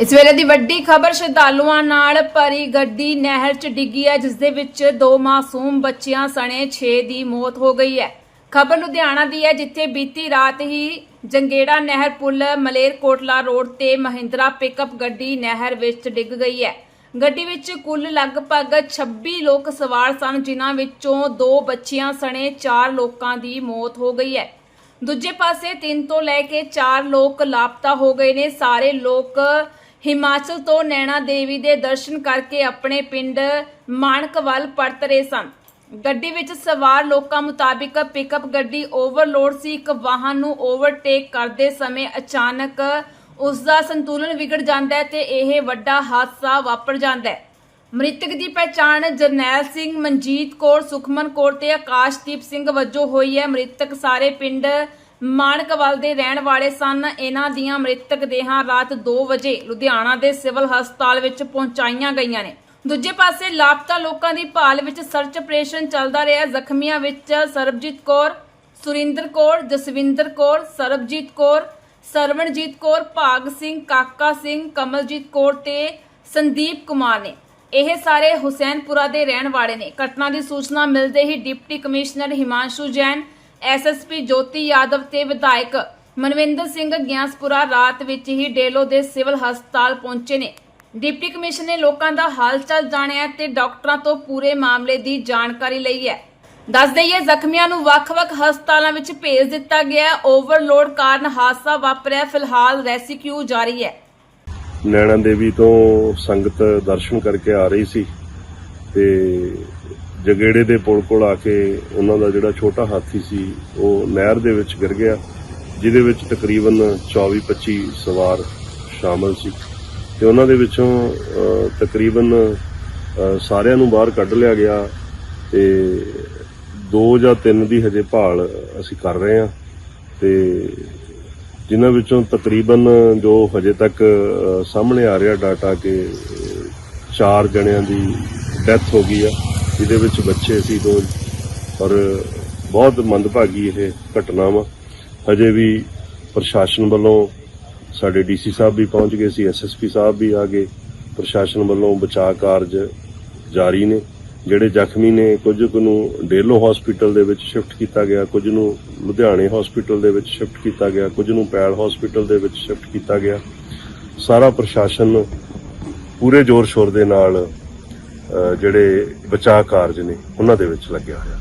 ਇਸ ਵੇਲੇ ਦੀ ਵੱਡੀ ਖਬਰ ਸ਼ਰਧਾਲੂਆਂ ਨਾਲ ਭਰੀ ਗੱਡੀ ਨਹਿਰ 'ਚ ਡਿੱਗੀ ਹੈ, ਜਿਸ ਦੇ ਵਿੱਚ ਦੋ ਮਾਸੂਮ ਬੱਚਿਆਂ ਸਣੇ 6 ਦੀ ਮੌਤ ਹੋ ਗਈ ਹੈ। ਖਬਰ ਲੁਧਿਆਣਾ ਦੀ ਹੈ, ਜਿੱਥੇ ਬੀਤੀ ਰਾਤ ਹੀ ਜੰਗੇੜਾ ਨਹਿਰ ਪੁਲ ਮਲੇਰਕੋਟਲਾ ਰੋਡ ਤੇ ਮਹਿੰਦਰਾ ਪਿਕਅਪ ਗੱਡੀ ਨਹਿਰ ਵਿੱਚ ਡਿੱਗ ਗਈ ਹੈ। ਗੱਡੀ ਵਿੱਚ ਕੁੱਲ ਲਗਭਗ 26 ਲੋਕ ਸਵਾਰ ਸਨ, ਜਿਨ੍ਹਾਂ ਵਿੱਚੋਂ ਦੋ ਬੱਚਿਆਂ ਸਣੇ 4 ਲੋਕਾਂ ਦੀ ਮੌਤ ਹੋ ਗਈ ਹੈ। ਦੂਜੇ ਪਾਸੇ 3 ਤੋਂ ਲੈ ਕੇ 4 ਲੋਕ ਲਾਪਤਾ ਹੋ ਗਏ ਨੇ। ਸਾਰੇ ਲੋਕ ਹਿਮਾਚਲ ਤੋਂ ਨੈਣਾ ਦੇਵੀ ਦੇ ਦਰਸ਼ਨ ਕਰਕੇ ਆਪਣੇ ਪਿੰਡ ਮਾਣਕ ਪਰਤ ਰਹੇ ਸਨ। ਗੱਡੀ ਵਿੱਚ ਸਵਾਰ ਲੋਕਾਂ ਮੁਤਾਬਿਕ ਪਿਕਅਪ ਗੱਡੀ ਓਵਰਲੋਡ ਸੀ। ਇੱਕ ਵਾਹਨ ਨੂੰ ਓਵਰਟੇਕ ਕਰਦੇ ਸਮੇਂ ਅਚਾਨਕ ਉਸ ਦਾ ਸੰਤੁਲਨ ਵਿਗੜ ਜਾਂਦਾ ਹੈ ਤੇ ਇਹ ਵੱਡਾ ਹਾਦਸਾ ਵਾਪਰ ਜਾਂਦਾ ਹੈ। ਮ੍ਰਿਤਕ ਦੀ ਪਛਾਣ ਜਰਨੈਲ ਸਿੰਘ ਮਨਜੀਤ ਕੌਰ, ਸੁਖਮਨ ਕੌਰ ਤੇ ਆਕਾਸ਼ਦੀਪ ਸਿੰਘ ਵਜੋਂ ਹੋਈ ਹੈ। ਮ੍ਰਿਤਕ ਸਾਰੇ ਪਿੰਡ ਮਾਣਕਵਾਲ ਦੇ ਰਹਿਣ ਵਾਲੇ ਸਨ। ਇਹਨਾਂ ਦੀਆਂ ਮ੍ਰਿਤਕ ਦੇਹਾਂ ਰਾਤ 2 ਵਜੇ ਲੁਧਿਆਣਾ ਦੇ ਸਿਵਲ ਹਸਪਤਾਲ ਵਿੱਚ ਪਹੁੰਚਾਈਆਂ ਗਈਆਂ ਨੇ। ਦੂਜੇ ਪਾਸੇ ਲਾਪਤਾ ਲੋਕਾਂ ਦੀ ਭਾਲ ਵਿੱਚ ਸਰਚ ਆਪਰੇਸ਼ਨ ਚੱਲਦਾ ਰਿਹਾ। ਜ਼ਖਮੀਆਂ ਵਿੱਚ ਸਰਬਜੀਤ ਕੌਰ, ਸੁਰਿੰਦਰ ਕੌਰ, ਜਸਵਿੰਦਰ ਕੌਰ, ਸਰਬਜੀਤ ਕੌਰ, ਸਰਵਣਜੀਤ ਕੌਰ, ਭਾਗ ਸਿੰਘ, ਕਾਕਾ ਸਿੰਘ, ਕਮਲਜੀਤ ਕੌਰ ਤੇ ਸੰਦੀਪ ਕੁਮਾਰ ਨੇ। ਇਹ ਸਾਰੇ ਹੁਸੈਨਪੁਰਾ ਦੇ ਰਹਿਣ ਵਾਲੇ ਨੇ। ਘਟਨਾ ਦੀ ਸੂਚਨਾ ਮਿਲਦੇ ਹੀ deputy commissioner Himanshu Jain S S P Jyoti Yadav ਤੇ ਵਿਧਾਇਕ ਮਨਵਿੰਦਰ ਸਿੰਘ ਗਿਆਸਪੁਰਾ ਰਾਤ ਵਿੱਚ ਹੀ ਡੇਲੋ ਦੇ ਸਿਵਲ ਹਸਪਤਾਲ ਪਹੁੰਚੇ ਨੇ। ਡਿਪਟੀ ਕਮਿਸ਼ਨਰ ਨੇ ਲੋਕਾਂ ਦਾ ਹਾਲ ਜਾਣਿਆ ਤੇ ਡਾਕਟਰਾਂ ਤੋਂ ਪੂਰੇ ਮਾਮਲੇ ਦੀ ਜਾਣਕਾਰੀ ਲਈ ਹੈ। ਦੱਸ ਦਈਏ, ਜ਼ਖਮੀਆਂ ਨੂੰ ਵੱਖ-ਵੱਖ ਹਸਪਤਾਲਾਂ ਵਿੱਚ ਭੇਜ ਦਿੱਤਾ ਗਿਆ ਹੈ। ਓਵਰਲੋਡ ਕਾਰਨ ਹਾਦਸਾ ਵਾਪਰਿਆ। ਫਿਲਹਾਲ ਰੈਸਕਿਊ ਜਾਰੀ ਹੈ। ਨੈਣਾ ਦੇਵੀ ਤੋਂ ਸੰਗਤ ਦਰਸ਼ਨ ਕਰਕੇ ਆ ਰਹੀ ਸੀ ਤੇ ਜਗੇੜੇ ਦੇ ਪੁਲ ਕੋਲ ਆ ਕੇ ਉਹਨਾਂ ਦਾ ਜਿਹੜਾ ਛੋਟਾ ਹਾਥੀ ਸੀ, ਉਹ ਨਹਿਰ ਦੇ ਵਿੱਚ ਗਿਰ ਗਿਆ, ਜਿਹਦੇ ਵਿੱਚ ਤਕਰੀਬਨ 24-25 ਸਵਾਰ ਸ਼ਾਮਲ ਸੀ। ਤੇ ਉਹਨਾਂ ਦੇ ਵਿੱਚੋਂ ਤਕਰੀਬਨ ਸਾਰਿਆਂ ਨੂੰ ਬਾਹਰ ਕੱਢ ਲਿਆ ਗਿਆ ਤੇ ਦੋ ਜਾਂ ਤਿੰਨ ਦੀ ਹਜੇ ਭਾਲ ਅਸੀਂ ਕਰ ਰਹੇ ਹਾਂ। ਤੇ ਜਿਨ੍ਹਾਂ ਵਿੱਚੋਂ ਤਕਰੀਬਨ ਜੋ ਹਜੇ ਤੱਕ ਸਾਹਮਣੇ ਆ ਰਿਹਾ ਡਾਟਾ ਕਿ ਚਾਰ ਜਣਿਆਂ ਦੀ ਡੈਥ ਹੋ ਗਈ ਆ। ਜਿਹਦੇ ਵਿੱਚ ਬੱਚੇ ਸੀ ਦੋ ਔਰ ਬਹੁਤ ਮੰਦਭਾਗੀ ਇਹ ਘਟਨਾ ਵਾ। ਹਜੇ ਵੀ ਪ੍ਰਸ਼ਾਸਨ ਵੱਲੋਂ ਸਾਡੇ ਡੀਸੀ ਸਾਹਿਬ ਵੀ ਪਹੁੰਚ ਗਏ ਸੀ ਐਸਐਸਪੀ ਸਾਹਿਬ ਵੀ ਆ ਗਏ। ਪ੍ਰਸ਼ਾਸਨ ਵੱਲੋਂ ਬਚਾਅ ਕਾਰਜ ਜਾਰੀ ਨੇ, ਜਿਹੜੇ ਜ਼ਖਮੀ ਨੇ ਕੁਝ ਕੁ ਨੂੰ ਡੇਲੋ ਹਸਪੀਟਲ ਦੇ ਵਿੱਚ ਸ਼ਿਫਟ ਕੀਤਾ ਗਿਆ, ਕੁਝ ਨੂੰ ਲੁਧਿਆਣੇ ਹਸਪੀਟਲ ਦੇ ਵਿੱਚ ਸ਼ਿਫਟ ਕੀਤਾ ਗਿਆ, ਕੁਝ ਨੂੰ ਪੈਲ ਹਸਪੀਟਲ ਦੇ ਵਿੱਚ ਸ਼ਿਫਟ ਕੀਤਾ ਗਿਆ। ਸਾਰਾ ਪ੍ਰਸ਼ਾਸਨ ਪੂਰੇ ਜ਼ੋਰ ਸ਼ੋਰ ਦੇ ਨਾਲ ਜਿਹੜੇ ਬਚਾਅ ਕਾਰਜ ਨੇ ਉਹਨਾਂ ਦੇ ਵਿੱਚ ਲੱਗਿਆ ਹੋਇਆ।